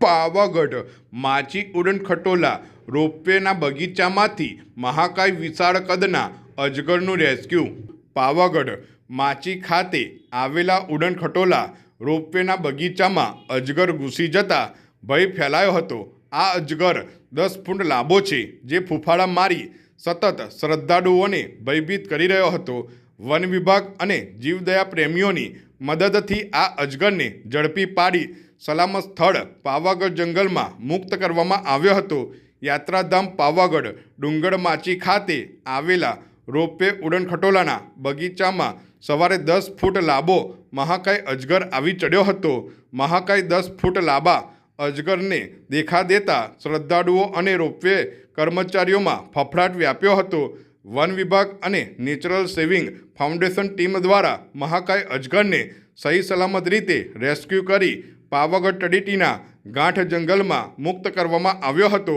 પાવાગઢ, માચી ઉડન ખટોલા, રોપવેના બગીચામાંથી મહાકાય વિશાળ કદના અજગરનું રેસ્ક્યુ. પાવાગઢ, માચી ખાતે આવેલા ઉડન ખટોલા, રોપવેના બગીચામાં અજગર ઘૂસી જતા ભય ફેલાયો હતો. આ અજગર દસ ફૂટ લાંબો છે, જે ફૂફાળા મારી સતત શ્રદ્ધાળુઓને ભયભીત કરી રહ્યો હતો. વન વિભાગ અને જીવદયા પ્રેમીઓની મદદથી આ અજગરને ઝડપી પાડી સલામત સ્થળ પાવાગઢ જંગલમાં મુક્ત કરવામાં આવ્યો હતો. યાત્રાધામ પાવાગઢ ડુંગર માચી ખાતે આવેલા રોપવે ઉડન ખટોલાના બગીચામાં સવારે દસ ફૂટ લાંબો મહાકાય અજગર આવી ચડ્યો હતો. મહાકાય દસ ફૂટ લાંબા અજગરને દેખા દેતા શ્રદ્ધાળુઓ અને રોપવે કર્મચારીઓમાં ફફડાટ વ્યાપ્યો હતો. વન વિભાગ અને નેચરલ સેવિંગ ફાઉન્ડેશન ટીમ દ્વારા મહાકાય અજગરને સહી સલામત રીતે રેસ્ક્યુ કરી પાવાગઢ તડીટીના ગાંઠ જંગલમાં મુક્ત કરવામાં આવ્યો હતો.